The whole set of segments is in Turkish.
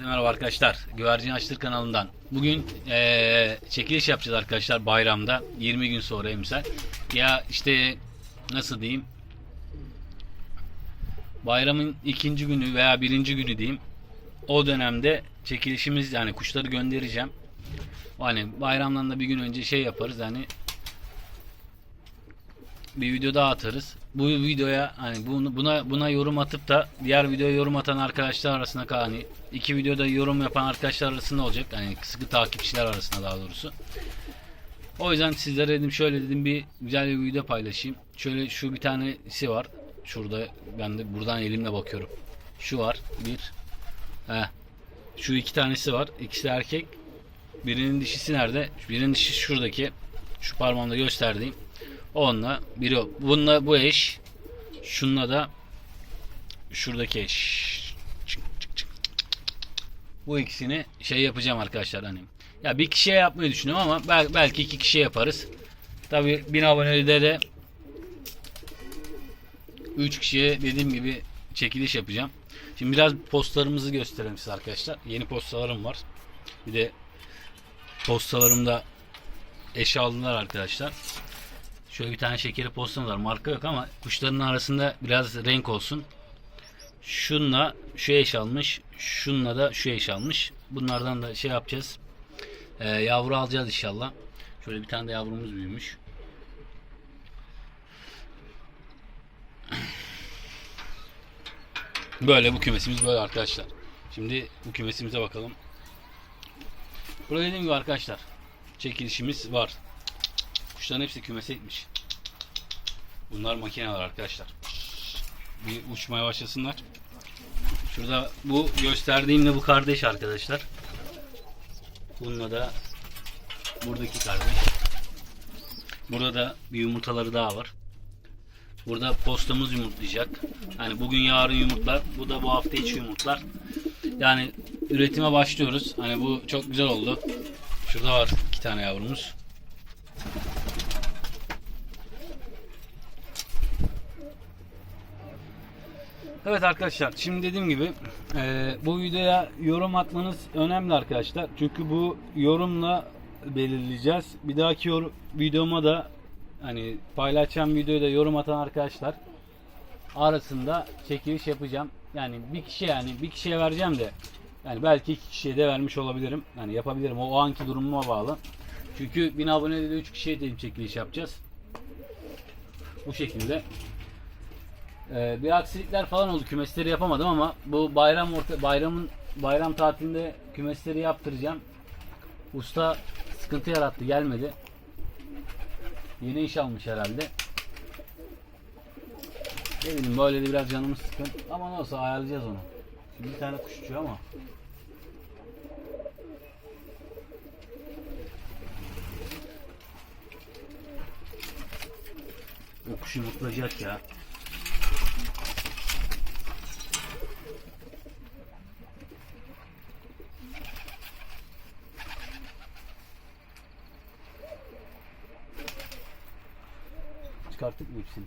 Merhaba arkadaşlar. Güvercin Açtır kanalından. Bugün eee, çekiliş yapacağız arkadaşlar bayramda. 20 gün sonra emsal. Ya işte nasıl diyeyim? Bayramın ikinci günü veya birinci günü diyeyim. O dönemde çekilişimiz yani kuşları göndereceğim. Hani bayramdan da bir gün önce şey yaparız hani bir video daha atarız. Bu videoya hani bunu, buna buna yorum atıp da diğer videoya yorum atan arkadaşlar arasında hani iki videoda yorum yapan arkadaşlar arasında olacak. Hani sıkı takipçiler arasında daha doğrusu. O yüzden sizlere dedim şöyle dedim bir güzel bir video paylaşayım. Şöyle şu bir tanesi var. Şurada ben de buradan elimle bakıyorum. Şu var. Bir. Heh. Şu iki tanesi var. İkisi erkek. Birinin dişisi nerede? Birinin dişisi şuradaki. Şu parmağımda gösterdiğim. Onunla biri o. Bununla bu eş. Şununla da şuradaki eş. Bu ikisini şey yapacağım arkadaşlar hani. Ya bir kişiye yapmayı düşünüyorum ama bel- belki iki kişiye yaparız. Tabi 1000 abonede de 3 kişiye dediğim gibi çekiliş yapacağım. Şimdi biraz postlarımızı gösterelim size arkadaşlar. Yeni postalarım var. Bir de postalarımda eş aldılar arkadaşlar. Şöyle bir tane şekeri postamız var. Marka yok ama kuşların arasında biraz renk olsun. Şunla şu eş almış. Şunla da şu eş almış. Bunlardan da şey yapacağız. Ee, yavru alacağız inşallah. Şöyle bir tane de yavrumuz büyümüş. Böyle bu kümesimiz böyle arkadaşlar. Şimdi bu kümesimize bakalım. Burada dediğim gibi arkadaşlar çekilişimiz var. Kuşların hepsi kümese gitmiş. Bunlar makineler arkadaşlar. Bir uçmaya başlasınlar. Şurada bu gösterdiğimle bu kardeş arkadaşlar. Bununla da buradaki kardeş. Burada da bir yumurtaları daha var. Burada postamız yumurtlayacak. Yani bugün yarın yumurtlar. Bu da bu hafta içi yumurtlar. Yani üretime başlıyoruz. Hani bu çok güzel oldu. Şurada var iki tane yavrumuz. Evet arkadaşlar şimdi dediğim gibi e, bu videoya yorum atmanız önemli arkadaşlar. Çünkü bu yorumla belirleyeceğiz. Bir dahaki yor- videoma da hani paylaşacağım videoda yorum atan arkadaşlar arasında çekiliş yapacağım. Yani bir kişi yani bir kişiye vereceğim de yani belki iki kişiye de vermiş olabilirim. Yani yapabilirim. O, o anki durumuma bağlı. Çünkü 1000 abonede de 3 kişiye de çekiliş yapacağız. Bu şekilde. Ee, bir aksilikler falan oldu. Kümesleri yapamadım ama bu bayram orta bayramın bayram tatilinde kümesleri yaptıracağım. Usta sıkıntı yarattı, gelmedi. Yeni iş almış herhalde. Ne bileyim böyle de biraz canımız sıkın. Ama ne olsa ayarlayacağız onu. Şimdi bir tane kuş uçuyor ama. O kuş yumurtlayacak ya. Çıkarttık mı hepsini?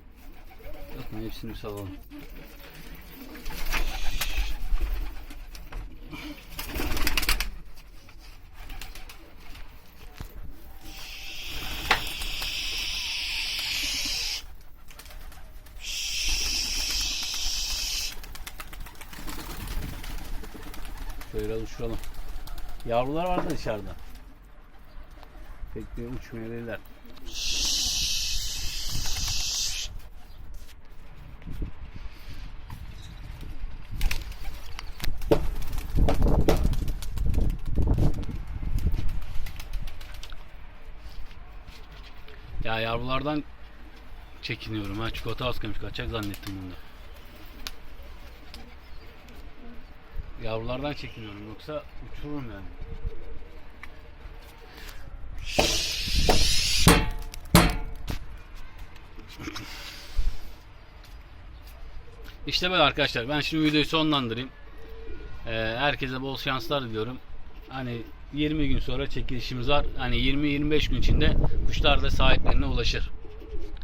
Yok mu hepsini salalım. Şöyle biraz uçuralım. Yavrular var da dışarıda. Pek de uçmayabilirler. Ya yavrulardan çekiniyorum ha. Çikolata az kalmış. Kaçacak zannettim bunda. Yavrulardan çekiniyorum. Yoksa uçururum yani. İşte böyle arkadaşlar. Ben şimdi videoyu sonlandırayım. Ee, herkese bol şanslar diliyorum hani 20 gün sonra çekilişimiz var. Hani 20-25 gün içinde kuşlar da sahiplerine ulaşır.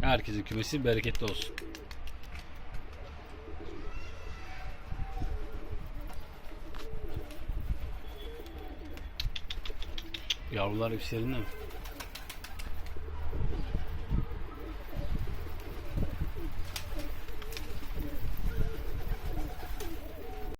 Herkesin kümesi bereketli olsun. Yavrular hepsi yerinde mi?